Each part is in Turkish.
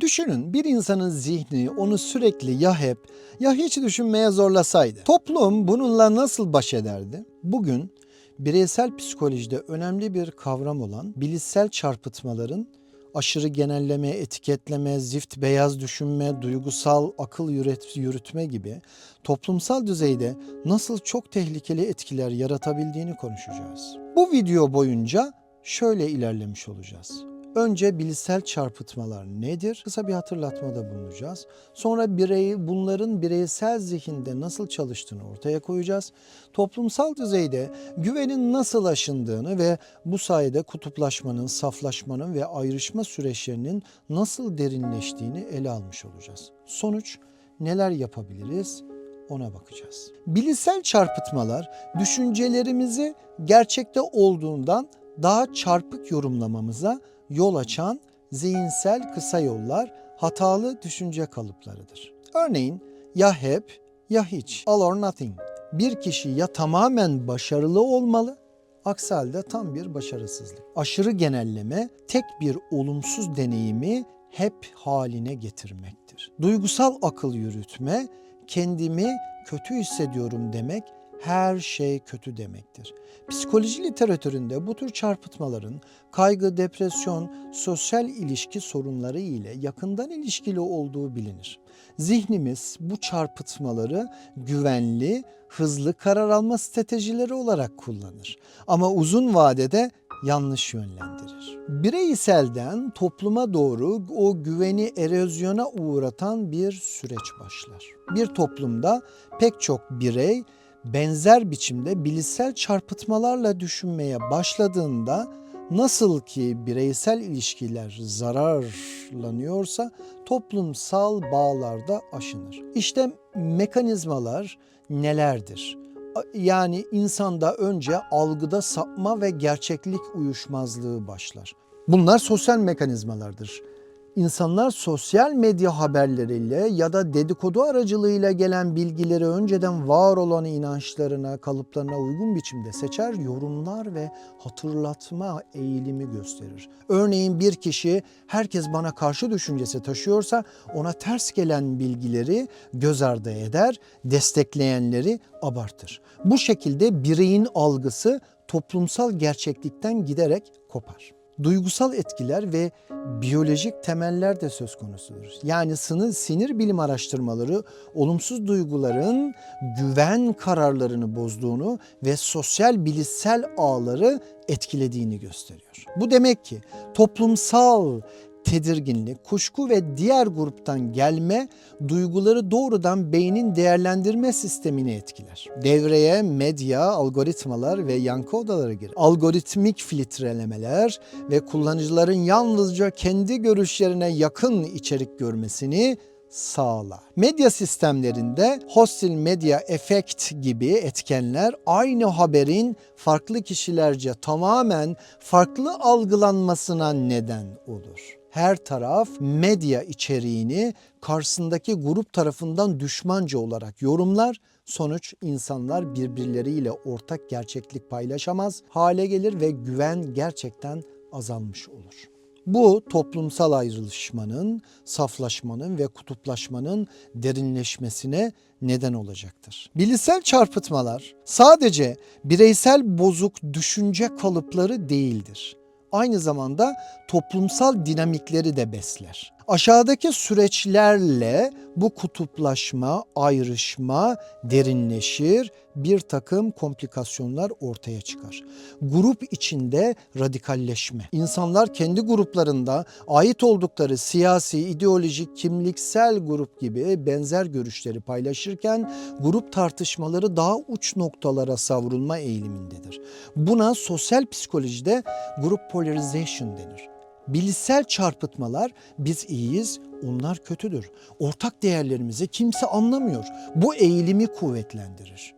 Düşünün bir insanın zihni onu sürekli ya hep ya hiç düşünmeye zorlasaydı. Toplum bununla nasıl baş ederdi? Bugün bireysel psikolojide önemli bir kavram olan bilişsel çarpıtmaların aşırı genelleme, etiketleme, zift beyaz düşünme, duygusal akıl yürüt- yürütme gibi toplumsal düzeyde nasıl çok tehlikeli etkiler yaratabildiğini konuşacağız. Bu video boyunca şöyle ilerlemiş olacağız. Önce bilişsel çarpıtmalar nedir? Kısa bir hatırlatmada bulunacağız. Sonra bireyi bunların bireysel zihinde nasıl çalıştığını ortaya koyacağız. Toplumsal düzeyde güvenin nasıl aşındığını ve bu sayede kutuplaşmanın, saflaşmanın ve ayrışma süreçlerinin nasıl derinleştiğini ele almış olacağız. Sonuç neler yapabiliriz? Ona bakacağız. Bilişsel çarpıtmalar düşüncelerimizi gerçekte olduğundan daha çarpık yorumlamamıza yol açan zihinsel kısa yollar hatalı düşünce kalıplarıdır. Örneğin ya hep ya hiç, all or nothing. Bir kişi ya tamamen başarılı olmalı, aksi halde tam bir başarısızlık. Aşırı genelleme tek bir olumsuz deneyimi hep haline getirmektir. Duygusal akıl yürütme kendimi kötü hissediyorum demek her şey kötü demektir. Psikoloji literatüründe bu tür çarpıtmaların kaygı, depresyon, sosyal ilişki sorunları ile yakından ilişkili olduğu bilinir. Zihnimiz bu çarpıtmaları güvenli, hızlı karar alma stratejileri olarak kullanır. Ama uzun vadede yanlış yönlendirir. Bireyselden topluma doğru o güveni erozyona uğratan bir süreç başlar. Bir toplumda pek çok birey benzer biçimde bilişsel çarpıtmalarla düşünmeye başladığında nasıl ki bireysel ilişkiler zararlanıyorsa toplumsal bağlarda aşınır. İşte mekanizmalar nelerdir? Yani insanda önce algıda sapma ve gerçeklik uyuşmazlığı başlar. Bunlar sosyal mekanizmalardır. İnsanlar sosyal medya haberleriyle ya da dedikodu aracılığıyla gelen bilgileri önceden var olan inançlarına, kalıplarına uygun biçimde seçer, yorumlar ve hatırlatma eğilimi gösterir. Örneğin bir kişi herkes bana karşı düşüncesi taşıyorsa ona ters gelen bilgileri göz ardı eder, destekleyenleri abartır. Bu şekilde bireyin algısı toplumsal gerçeklikten giderek kopar duygusal etkiler ve biyolojik temeller de söz konusudur. Yani sınır, sinir bilim araştırmaları olumsuz duyguların güven kararlarını bozduğunu ve sosyal bilişsel ağları etkilediğini gösteriyor. Bu demek ki toplumsal tedirginlik, kuşku ve diğer gruptan gelme duyguları doğrudan beynin değerlendirme sistemini etkiler. Devreye medya, algoritmalar ve yankı odaları girer. Algoritmik filtrelemeler ve kullanıcıların yalnızca kendi görüşlerine yakın içerik görmesini sağlar. Medya sistemlerinde hostil medya efekt gibi etkenler aynı haberin farklı kişilerce tamamen farklı algılanmasına neden olur her taraf medya içeriğini karşısındaki grup tarafından düşmanca olarak yorumlar. Sonuç insanlar birbirleriyle ortak gerçeklik paylaşamaz hale gelir ve güven gerçekten azalmış olur. Bu toplumsal ayrılışmanın, saflaşmanın ve kutuplaşmanın derinleşmesine neden olacaktır. Bilişsel çarpıtmalar sadece bireysel bozuk düşünce kalıpları değildir aynı zamanda toplumsal dinamikleri de besler. Aşağıdaki süreçlerle bu kutuplaşma, ayrışma derinleşir, bir takım komplikasyonlar ortaya çıkar. Grup içinde radikalleşme. İnsanlar kendi gruplarında ait oldukları siyasi, ideolojik, kimliksel grup gibi benzer görüşleri paylaşırken grup tartışmaları daha uç noktalara savrulma eğilimindedir. Buna sosyal psikolojide grup polarization denir. Bilişsel çarpıtmalar biz iyiyiz, onlar kötüdür. Ortak değerlerimizi kimse anlamıyor. Bu eğilimi kuvvetlendirir.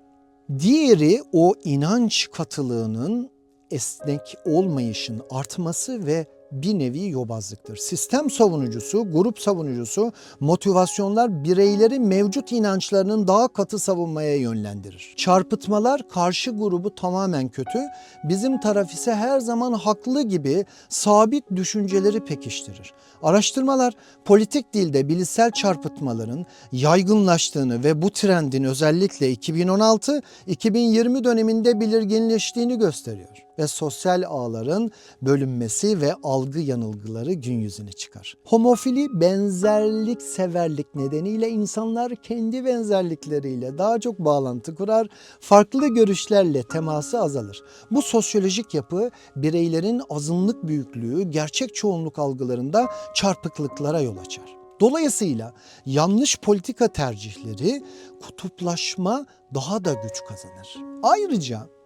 Diğeri o inanç katılığının esnek olmayışın artması ve bir nevi yobazlıktır. Sistem savunucusu, grup savunucusu motivasyonlar bireyleri mevcut inançlarının daha katı savunmaya yönlendirir. Çarpıtmalar karşı grubu tamamen kötü, bizim taraf ise her zaman haklı gibi sabit düşünceleri pekiştirir. Araştırmalar politik dilde bilişsel çarpıtmaların yaygınlaştığını ve bu trendin özellikle 2016-2020 döneminde belirginleştiğini gösteriyor ve sosyal ağların bölünmesi ve algı yanılgıları gün yüzüne çıkar. Homofili benzerlik severlik nedeniyle insanlar kendi benzerlikleriyle daha çok bağlantı kurar, farklı görüşlerle teması azalır. Bu sosyolojik yapı bireylerin azınlık büyüklüğü, gerçek çoğunluk algılarında çarpıklıklara yol açar. Dolayısıyla yanlış politika tercihleri kutuplaşma daha da güç kazanır. Ayrıca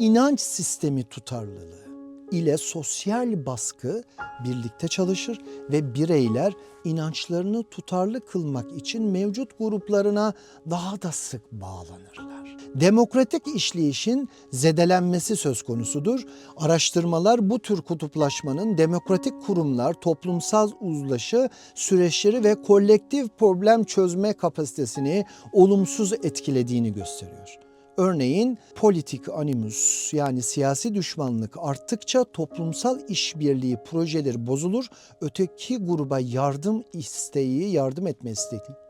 inanç sistemi tutarlılığı ile sosyal baskı birlikte çalışır ve bireyler inançlarını tutarlı kılmak için mevcut gruplarına daha da sık bağlanırlar. Demokratik işleyişin zedelenmesi söz konusudur. Araştırmalar bu tür kutuplaşmanın demokratik kurumlar, toplumsal uzlaşı süreçleri ve kolektif problem çözme kapasitesini olumsuz etkilediğini gösteriyor. Örneğin politik animus yani siyasi düşmanlık arttıkça toplumsal işbirliği projeleri bozulur, öteki gruba yardım isteği, yardım etme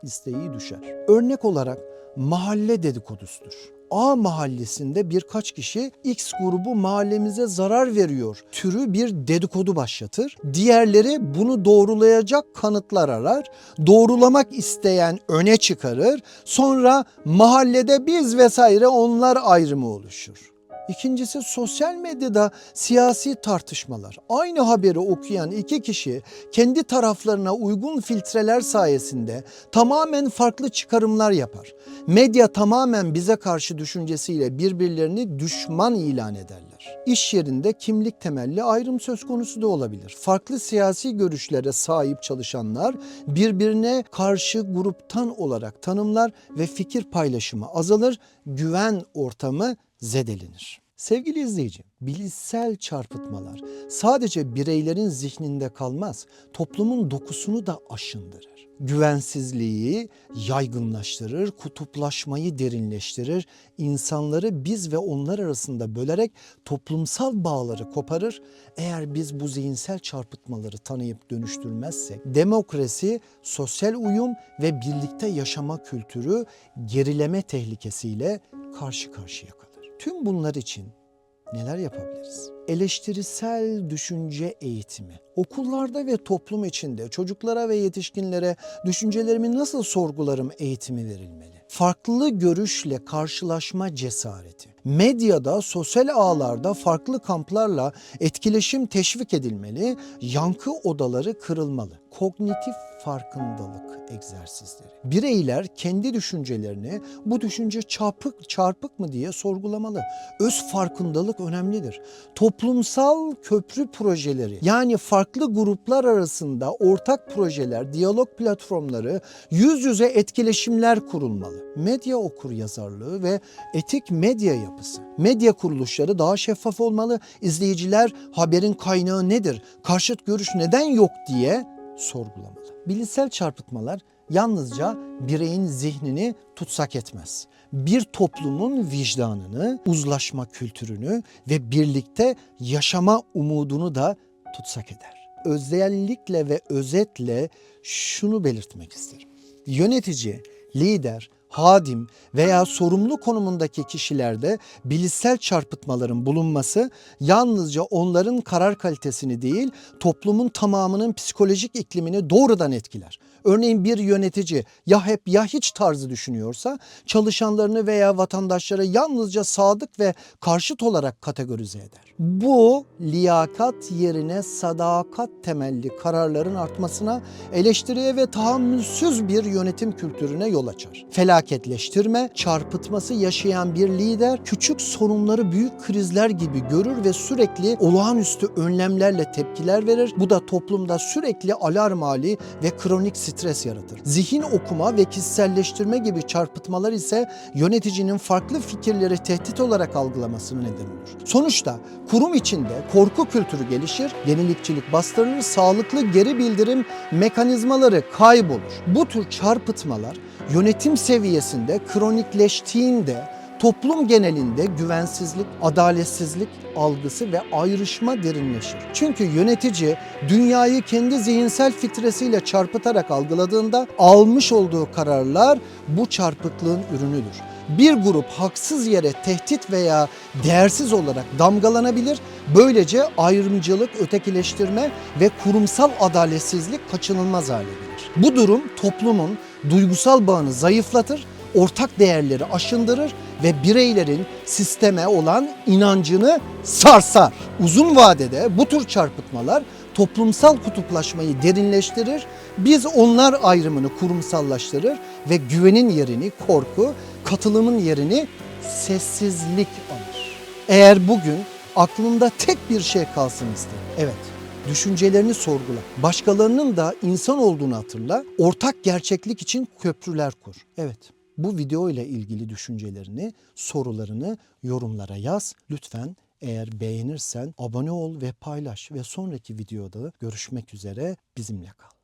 isteği, düşer. Örnek olarak mahalle dedikodusudur. A mahallesinde birkaç kişi X grubu mahallemize zarar veriyor türü bir dedikodu başlatır. Diğerleri bunu doğrulayacak kanıtlar arar. Doğrulamak isteyen öne çıkarır. Sonra mahallede biz vesaire onlar ayrımı oluşur. İkincisi sosyal medyada siyasi tartışmalar. Aynı haberi okuyan iki kişi kendi taraflarına uygun filtreler sayesinde tamamen farklı çıkarımlar yapar. Medya tamamen bize karşı düşüncesiyle birbirlerini düşman ilan ederler. İş yerinde kimlik temelli ayrım söz konusu da olabilir. Farklı siyasi görüşlere sahip çalışanlar birbirine karşı gruptan olarak tanımlar ve fikir paylaşımı azalır, güven ortamı zedelenir. Sevgili izleyici, bilişsel çarpıtmalar sadece bireylerin zihninde kalmaz, toplumun dokusunu da aşındırır. Güvensizliği yaygınlaştırır, kutuplaşmayı derinleştirir, insanları biz ve onlar arasında bölerek toplumsal bağları koparır. Eğer biz bu zihinsel çarpıtmaları tanıyıp dönüştürmezsek, demokrasi, sosyal uyum ve birlikte yaşama kültürü gerileme tehlikesiyle karşı karşıya kalır. Tüm bunlar için neler yapabiliriz? Eleştirisel düşünce eğitimi. Okullarda ve toplum içinde çocuklara ve yetişkinlere düşüncelerimi nasıl sorgularım eğitimi verilmeli. Farklı görüşle karşılaşma cesareti. Medyada, sosyal ağlarda farklı kamplarla etkileşim teşvik edilmeli, yankı odaları kırılmalı. Kognitif farkındalık egzersizleri. Bireyler kendi düşüncelerini bu düşünce çarpık çarpık mı diye sorgulamalı. Öz farkındalık önemlidir. Toplumsal köprü projeleri yani farklı gruplar arasında ortak projeler, diyalog platformları, yüz yüze etkileşimler kurulmalı. Medya okur yazarlığı ve etik medya yapısı. Medya kuruluşları daha şeffaf olmalı. İzleyiciler haberin kaynağı nedir? Karşıt görüş neden yok diye sorgulamalı. Bilişsel çarpıtmalar yalnızca bireyin zihnini tutsak etmez. Bir toplumun vicdanını, uzlaşma kültürünü ve birlikte yaşama umudunu da tutsak eder. Özellikle ve özetle şunu belirtmek isterim. Yönetici, lider, hadim veya sorumlu konumundaki kişilerde bilişsel çarpıtmaların bulunması yalnızca onların karar kalitesini değil, toplumun tamamının psikolojik iklimini doğrudan etkiler. Örneğin bir yönetici ya hep ya hiç tarzı düşünüyorsa çalışanlarını veya vatandaşları yalnızca sadık ve karşıt olarak kategorize eder. Bu liyakat yerine sadakat temelli kararların artmasına, eleştiriye ve tahammülsüz bir yönetim kültürüne yol açar. Felaket felaketleştirme, çarpıtması yaşayan bir lider küçük sorunları büyük krizler gibi görür ve sürekli olağanüstü önlemlerle tepkiler verir. Bu da toplumda sürekli alarm hali ve kronik stres yaratır. Zihin okuma ve kişiselleştirme gibi çarpıtmalar ise yöneticinin farklı fikirleri tehdit olarak algılamasına neden olur. Sonuçta kurum içinde korku kültürü gelişir, yenilikçilik bastırılır, sağlıklı geri bildirim mekanizmaları kaybolur. Bu tür çarpıtmalar yönetim seviyesinde kronikleştiğinde toplum genelinde güvensizlik, adaletsizlik algısı ve ayrışma derinleşir. Çünkü yönetici dünyayı kendi zihinsel filtresiyle çarpıtarak algıladığında almış olduğu kararlar bu çarpıklığın ürünüdür. Bir grup haksız yere tehdit veya değersiz olarak damgalanabilir. Böylece ayrımcılık, ötekileştirme ve kurumsal adaletsizlik kaçınılmaz hale gelir. Bu durum toplumun duygusal bağını zayıflatır ortak değerleri aşındırır ve bireylerin sisteme olan inancını sarsar. Uzun vadede bu tür çarpıtmalar toplumsal kutuplaşmayı derinleştirir, biz onlar ayrımını kurumsallaştırır ve güvenin yerini korku, katılımın yerini sessizlik alır. Eğer bugün aklında tek bir şey kalsın isterim. Evet, düşüncelerini sorgula. Başkalarının da insan olduğunu hatırla. Ortak gerçeklik için köprüler kur. Evet. Bu video ile ilgili düşüncelerini, sorularını yorumlara yaz. Lütfen eğer beğenirsen abone ol ve paylaş ve sonraki videoda görüşmek üzere bizimle kal.